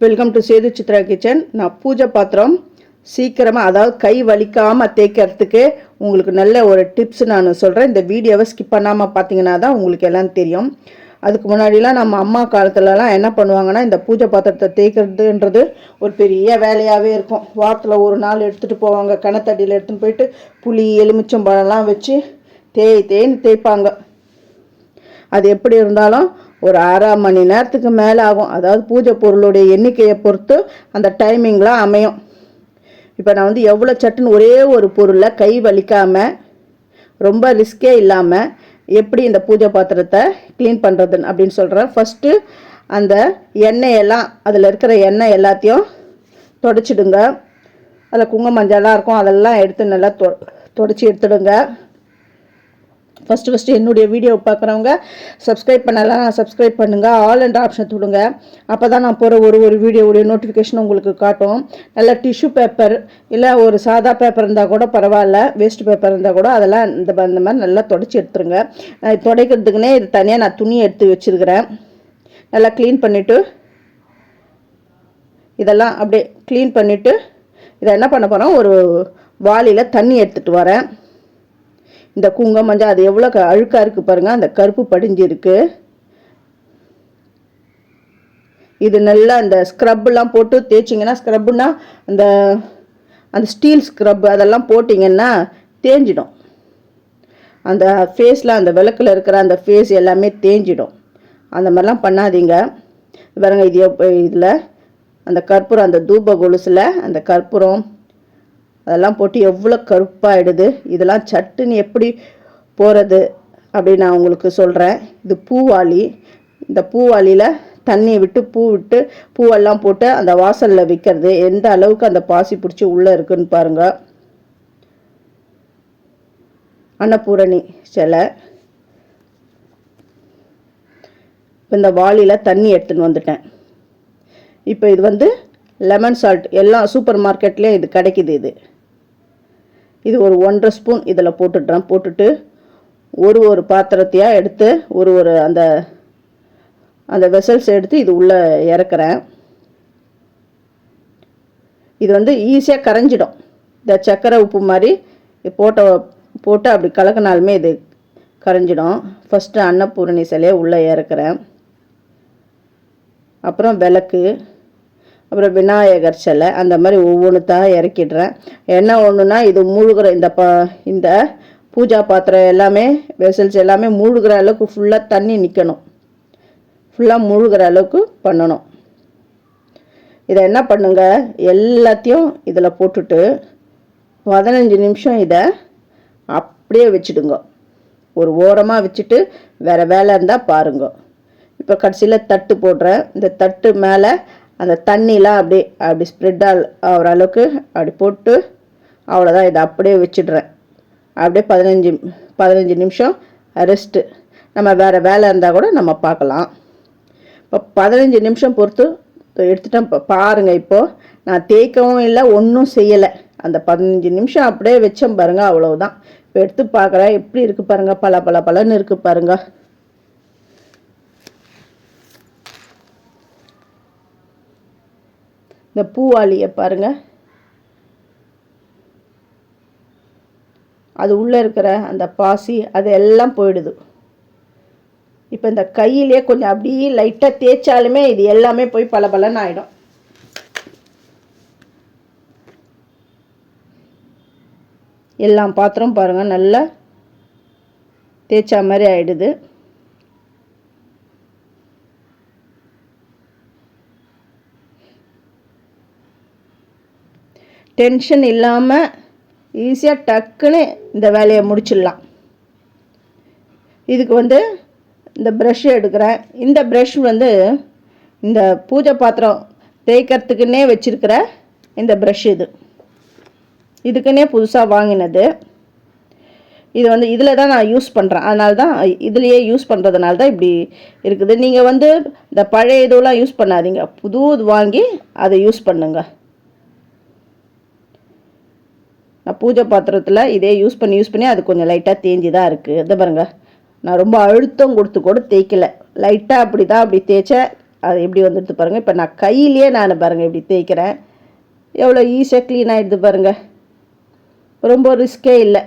Welcome to Sethu Chitra kitchen நான் பூஜை பாத்திரம் சீக்கிரமாக அதாவது கை வலிக்காமல் தேய்க்கிறதுக்கு உங்களுக்கு நல்ல ஒரு டிப்ஸ் நான் சொல்கிறேன் இந்த வீடியோவை ஸ்கிப் பண்ணாமல் பார்த்தீங்கன்னா தான் உங்களுக்கு எல்லாம் தெரியும். அதுக்கு முன்னாடிலாம் நம்ம அம்மா காலத்துலலாம் என்ன பண்ணுவாங்கன்னா இந்த பூஜை பாத்திரத்தை தேய்க்கிறதுன்றது ஒரு பெரிய வேலையாகவே இருக்கும். வாரத்தில் ஒரு நாள் எடுத்துகிட்டு போவாங்க. கணத்தடியில் எடுத்துன்னு போயிட்டு புளி எலுமிச்சம்பழம்லாம் வச்சு தேய் தேய்ன்னு தேய்ப்பாங்க. அது எப்படி இருந்தாலும் ஒரு ஆறாம் மணி நேரத்துக்கு மேலே ஆகும் அதாவது பூஜை பொருளுடைய எண்ணிக்கையை பொறுத்து அந்த டைமிங்லாம் அமையும். இப்போ நான் வந்து எவ்வளோ சட்டுன்னு ஒரே ஒரு பொருளை கை வலிக்காமல் ரொம்ப ரிஸ்கே இல்லாமல் எப்படி இந்த பூஜை பாத்திரத்தை க்ளீன் பண்ணுறதுன்னு அப்படின்னு சொல்கிறேன் ஃபஸ்ட்டு அந்த எண்ணெயெல்லாம் அதில் இருக்கிற எண்ணெய் எல்லாத்தையும் தொடச்சிடுங்க. அதில் குங்குமஞ்சாலாம் இருக்கும். அதெல்லாம் எடுத்து நல்லா தொ தொடச்சி எடுத்துடுங்க. ஃபஸ்ட்டு ஃபஸ்ட்டு என்னுடைய வீடியோ பார்க்குறவங்க சப்ஸ்கிரைப் பண்ணலாம் சப்ஸ்கிரைப் பண்ணுங்கள் ஆல் அண்ட் ஆப்ஷன் தொடுங்க. அப்போ தான் நான் போகிற ஒரு ஒரு வீடியோவுடைய நோட்டிஃபிகேஷன் உங்களுக்கு காட்டும். நல்ல டிஷ்யூ பேப்பர் இல்லை ஒரு சாதா பேப்பர் இருந்தால் கூட பரவாயில்ல. வேஸ்ட் பேப்பர் இருந்தால் கூட அதெல்லாம் இந்த இந்த மாதிரி நல்லா தொடச்சி எடுத்துருங்க. துடைக்கிறதுக்குன்னே துடைக்கிறதுக்குனே இது தனியாக நான் துணி எடுத்து வச்சுருக்கிறேன். நல்லா க்ளீன் பண்ணிவிட்டு இதெல்லாம் அப்படியே க்ளீன் பண்ணிவிட்டு இதை என்ன பண்ண போகிறோம் ஒரு வாளியில் தண்ணி எடுத்துகிட்டு வரேன். இந்த குங்குமம் மஞ்சள் அது எவ்வளோ க அழுக்காக இருக்குது பாருங்கள் அந்த கருப்பு படிஞ்சிருக்கு இது நல்லா அந்த ஸ்க்ரப்லாம் போட்டு தேய்ச்சிங்கன்னா ஸ்க்ரப்புனா அந்த அந்த ஸ்டீல் ஸ்க்ரப் அதெல்லாம் போட்டிங்கன்னா தேஞ்சிடும். அந்த ஃபேஸில் அந்த விளக்கில் இருக்கிற அந்த ஃபேஸ் எல்லாமே தேஞ்சிடும். அந்த மாதிரிலாம் பண்ணாதீங்க. பாருங்கள் இது இதில் அந்த கற்பூரம் அந்த தூப கொலுசில் அந்த கற்பூரம் அதெல்லாம் போட்டு எவ்வளோ கருப்பாயிடுது இதெல்லாம் சட்டுன்னு எப்படி போகிறது அப்படின்னு நான் உங்களுக்கு சொல்கிறேன் இது பூவாளி. இந்த பூவாளியில் தண்ணி விட்டு பூ விட்டு பூவெல்லாம் போட்டு அந்த வாசலில் விற்கிறது எந்த அளவுக்கு அந்த பாசி பிடிச்சி உள்ளே இருக்குன்னு பாருங்கள் அன்னபூரணி சிலை. இந்த வாளியில் தண்ணி எடுத்துன்னு வந்துட்டேன். இப்போ இது வந்து லெமன் சால்ட் எல்லா சூப்பர் மார்க்கெட்லேயும் இது கிடைக்குது இது. இது ஒரு ஒன்றரை ஸ்பூன் இதில் போட்டுடுறேன். போட்டுட்டு ஒரு ஒரு பாத்திரத்தையாக எடுத்து ஒரு ஒரு அந்த அந்த வெசல்ஸ் எடுத்து இது உள்ளே இறக்குறேன். இது வந்து ஈஸியாக கரைஞ்சிடும். இந்த சர்க்கரை உப்பு மாதிரி போட்ட போட்டு அப்படி கலக்கினாலுமே இது கரைஞ்சிடும். ஃபஸ்ட்டு அன்னபூரணி சிலையை உள்ளே இறக்குறேன். அப்புறம் விளக்கு அப்புறம் விநாயகர் சிலை அந்த மாதிரி ஒவ்வொன்றுத்தாக இறக்கிடுறேன். என்ன ஒன்றுனா இது மூழ்கிற இந்த ப இந்த பூஜா பாத்திரம் எல்லாமே வெசல்ஸ் எல்லாமே மூழ்கிற அளவுக்கு ஃபுல்லாக தண்ணி நிற்கணும் ஃபுல்லாக மூழ்கிற அளவுக்கு பண்ணணும். இதை என்ன பண்ணுங்க? எல்லாத்தையும் இதில் போட்டுட்டு பதினஞ்சு நிமிஷம் இதை அப்படியே வச்சுடுங்க. ஒரு ஓரமாக வச்சுட்டு வேறு வேலை இருந்தால் பாருங்க. இப்போ கடைசியில் தட்டு போடுறேன். இந்த தட்டு மேலே அந்த தண்ணிலாம் அப்படியே அப்படி ஸ்ப்ரெட் ஆகிற அளவுக்கு அப்படி போட்டு அவ்வளோதான் இதை அப்படியே வச்சிடுறேன். அப்படியே பதினஞ்சு பதினஞ்சு நிமிஷம் ரெஸ்ட்டு நம்ம வேறு வேலை இருந்தால் கூட நம்ம பார்க்கலாம். இப்போ பதினஞ்சு நிமிஷம் பொறுத்து எடுத்துட்டேன். இப்போ பாருங்கள் இப்போது நான் தேய்க்கவும் இல்லை ஒன்றும் செய்யலை. அந்த பதினஞ்சு நிமிஷம் அப்படியே வச்சேன் பாருங்கள் அவ்வளோதான் இப்போ எடுத்து பார்க்குறேன். எப்படி இருக்குது பாருங்கள் பல பல பலன்னு இருக்குது பாருங்கள் இந்த பூவாளியை பாருங்கள் அது உள்ளே இருக்கிற அந்த பாசி அது எல்லாம் போயிடுது. இப்போ இந்த கையிலே கொஞ்சம் அப்படியே லைட்டாக தேய்ச்சாலுமே இது எல்லாமே போய் பல பலன்னு ஆகிடும் எல்லாம் பாத்திரம் பாருங்கள் நல்லா தேய்ச்சா மாதிரி ஆகிடுது டென்ஷன் இல்லாமல் ஈஸியாக டக்குன்னு இந்த வேலையை முடிச்சிடலாம். இதுக்கு வந்து இந்த ப்ரஷ் எடுக்கிறேன். இந்த ப்ரஷ் வந்து இந்த பூஜை பாத்திரம் தேய்க்கிறதுக்குன்னே வச்சிருக்கிற இந்த ப்ரஷ் இது. இதுக்குன்னே புதுசாக வாங்கினது. இது வந்து இதில் தான் நான் யூஸ் பண்ணுறேன் அதனால தான் இதுலேயே யூஸ் பண்ணுறதுனால தான் இப்படி இருக்குது. நீங்கள் வந்து இந்த பழைய இதுவெலாம் யூஸ் பண்ணாதீங்க. புது இது வாங்கி அதை யூஸ் பண்ணுங்கள் நான் பூஜை பாத்திரத்தில் இதே யூஸ் பண்ணி யூஸ் பண்ணி அது கொஞ்சம் லைட்டாக தேஞ்சி தான் இருக்குது இதை பாருங்க. நான் ரொம்ப அழுத்தம் கொடுத்து கூட தேய்க்கல. லைட்டாக அப்படி தான் அப்படி தேய்ச்சேன் அது எப்படி வந்துடுது பாருங்கள் இப்போ நான் கையிலேயே நான் பாருங்கள் இப்படி தேய்க்கிறேன். எவ்வளோ ஈஸியாக க்ளீன் ஆகிடுது பாருங்கள் ரொம்ப ரிஸ்கே இல்லை.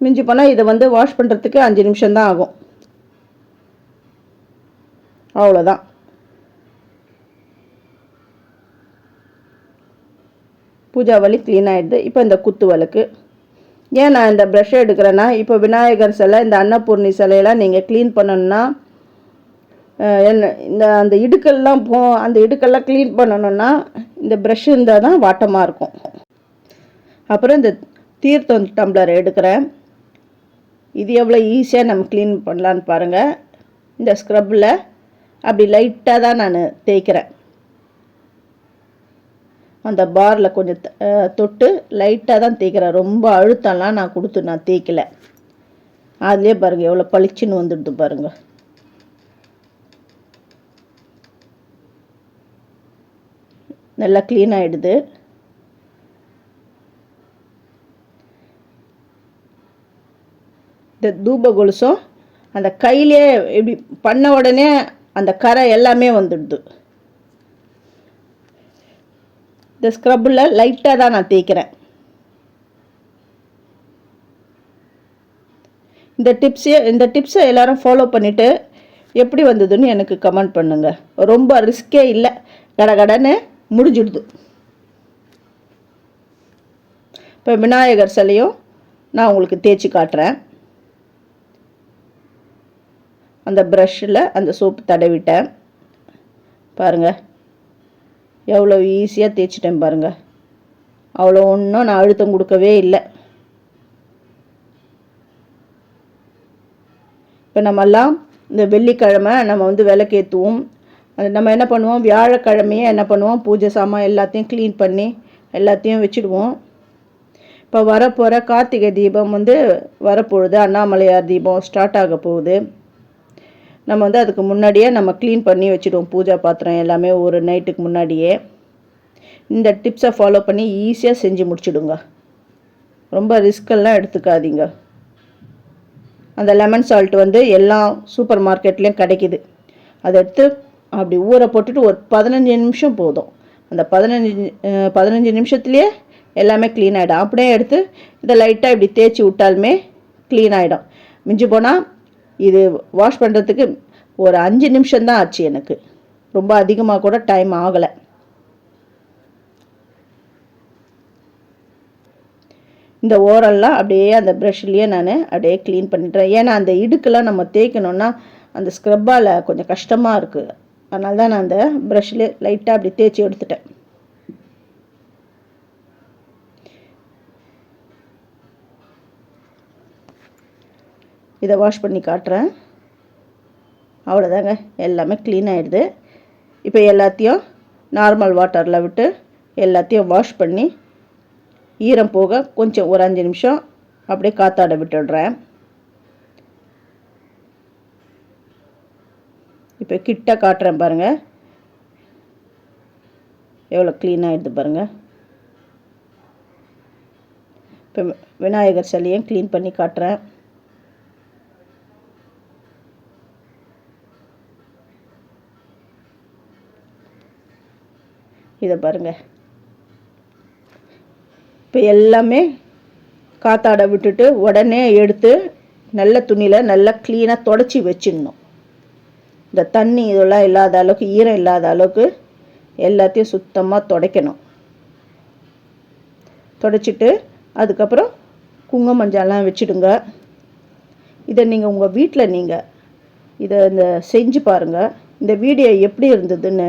மிஞ்சி போனால் இதை வந்து வாஷ் பண்ணுறதுக்கு அஞ்சு நிமிஷம்தான் ஆகும். அவ்வளோதான். பூஜா வலி க்ளீன் ஆகிடுது இப்போ இந்த குத்து வழக்கு. ஏன் நான் இந்த ப்ரஷ்ஷை எடுக்கிறேன்னா இப்போ விநாயகர் சிலை இந்த அன்னபூர்ணி சிலையெல்லாம் நீங்கள் க்ளீன் பண்ணணுன்னா என்ன இந்த அந்த இடுக்கெல்லாம் போ அந்த இடுக்கெல்லாம் க்ளீன் பண்ணணுன்னா இந்த ப்ரஷ் இருந்தால் தான் வாட்டமாக இருக்கும். அப்புறம் இந்த தீர்த்தம் டம்ளர் எடுக்கிறேன். இது எவ்வளோ ஈஸியாக நம்ம க்ளீன் பண்ணலான்னு பாருங்கள் இந்த ஸ்க்ரப்பில் அப்படி லைட்டாக தான் நான் தேய்க்கிறேன். அந்த பாரில் கொஞ்சம் தொட்டு லைட்டாக தான் தேய்க்கிறேன். ரொம்ப அழுத்தம்லாம் நான் கொடுத்து நான் தேய்க்கல. அதுலேயே பாருங்கள் எவ்வளோ பளிச்சுன்னு வந்துடுது பாருங்கள் நல்லா க்ளீன் ஆகிடுது இந்த தூப கொலுசும் அந்த கையிலே இப்படி பண்ண உடனே அந்த கரை எல்லாமே வந்துடுது. இந்த ஸ்க்ரப்பில் லைட்டாக தான் நான் தேய்க்கிறேன். இந்த டிப்ஸே இந்த டிப்ஸை எல்லோரும் ஃபாலோ பண்ணிவிட்டு எப்படி வந்ததுன்னு எனக்கு கமெண்ட் பண்ணுங்கள் ரொம்ப ரிஸ்கே இல்லை. கடகடன்னு முடிஞ்சிடுது. இப்போ விநாயகர் சிலையும் நான் உங்களுக்கு தேய்ச்சி காட்டுறேன். அந்த ப்ரஷ்ஷில் அந்த சோப்பு தடவிட்டேன். பாருங்கள் எவ்வளோ ஈஸியாக தேய்ச்சிட்டேன் பாருங்கள் அவ்வளோ ஒன்றும் நான் அழுத்தம் கொடுக்கவே இல்லை. இப்போ நம்மெல்லாம் இந்த வெள்ளிக்கிழமை நம்ம வந்து விளக்கேற்றுவோம் அது நம்ம என்ன பண்ணுவோம்? வியாழக்கிழமையே என்ன பண்ணுவோம்? பூஜை சாமான் எல்லாத்தையும் க்ளீன் பண்ணி எல்லாத்தையும் வச்சுடுவோம். இப்போ வரப்போகிற கார்த்திகை தீபம் வந்து வரப்போகுது. அண்ணாமலையார் தீபம் ஸ்டார்ட் ஆக போகுது. நம்ம வந்து அதுக்கு முன்னாடியே நம்ம க்ளீன் பண்ணி வச்சுடுவோம். பூஜா பாத்திரம் எல்லாமே ஒரு நைட்டுக்கு முன்னாடியே. இந்த டிப்ஸை ஃபாலோ பண்ணி ஈஸியாக செஞ்சு முடிச்சுடுங்க. ரொம்ப ரிஸ்கெல்லாம் எடுத்துக்காதீங்க. அந்த லெமன் சால்ட் வந்து எல்லா சூப்பர் மார்க்கெட்லேயும் கிடைக்கிது. அதை எடுத்து அப்படி ஊற போட்டுட்டு ஒரு பதினஞ்சு நிமிஷம் போதும். அந்த பதினஞ்சு பதினஞ்சு நிமிஷத்துலேயே எல்லாமே க்ளீன் ஆகிடும் அப்படியே எடுத்து இதை லைட்டாக இப்படி தேய்ச்சி விட்டாலுமே க்ளீன் ஆகிடும் மிஞ்சி போனால் இது வாஷ் பண்ணுறதுக்கு ஒரு அஞ்சு நிமிஷம்தான் ஆச்சு எனக்கு. ரொம்ப அதிகமாக கூட டைம் ஆகலை. இந்த ஓரெல்லாம் அப்படியே அந்த ப்ரஷ்லேயே நான் அப்படியே க்ளீன் பண்ணிட்டேன் ஏன்னா அந்த இடுக்கெல்லாம் நம்ம தேய்க்கணுன்னா அந்த ஸ்க்ரப்பால் கொஞ்சம் கஷ்டமாக இருக்குது அதனால தான் நான் அந்த ப்ரஷ்லேயே லைட்டாக அப்படி தேய்ச்சி எடுத்துட்டேன். இதை வாஷ் பண்ணி காட்டுறேன். அவ்வளோதாங்க எல்லாமே க்ளீன் ஆகிடுது இப்போ எல்லாத்தையும் நார்மல் வாட்டரில் விட்டு எல்லாத்தையும் வாஷ் பண்ணி ஈரம் போக கொஞ்சம் ஒரு அஞ்சு நிமிஷம் அப்படியே காத்தாட விட்டுடுறேன். இப்போ கிட்ட காட்டுறேன் பாருங்கள் எவ்வளோ க்ளீன் ஆகிடுது பாருங்கள் இப்போ விநாயகர் சிலையும் க்ளீன் பண்ணி காட்டுறேன். இதை பாருங்கள் இப்போ எல்லாமே காத்தாட விட்டுட்டு உடனே எடுத்து நல்ல துணியில் நல்லா க்ளீனாக தொடச்சி வச்சிடணும். இந்த தண்ணி இதெல்லாம் இல்லாத அளவுக்கு ஈரம் இல்லாத அளவுக்கு எல்லாத்தையும் சுத்தமாக துடைக்கணும். தொடச்சிட்டு அதுக்கப்புறம் குங்கும மஞ்சள்லாம் வச்சுடுங்க. இதை நீங்கள் உங்கள் வீட்டில் நீங்கள் இதை இந்த செஞ்சு பாருங்கள் இந்த வீடியோ எப்படி இருந்ததுன்னு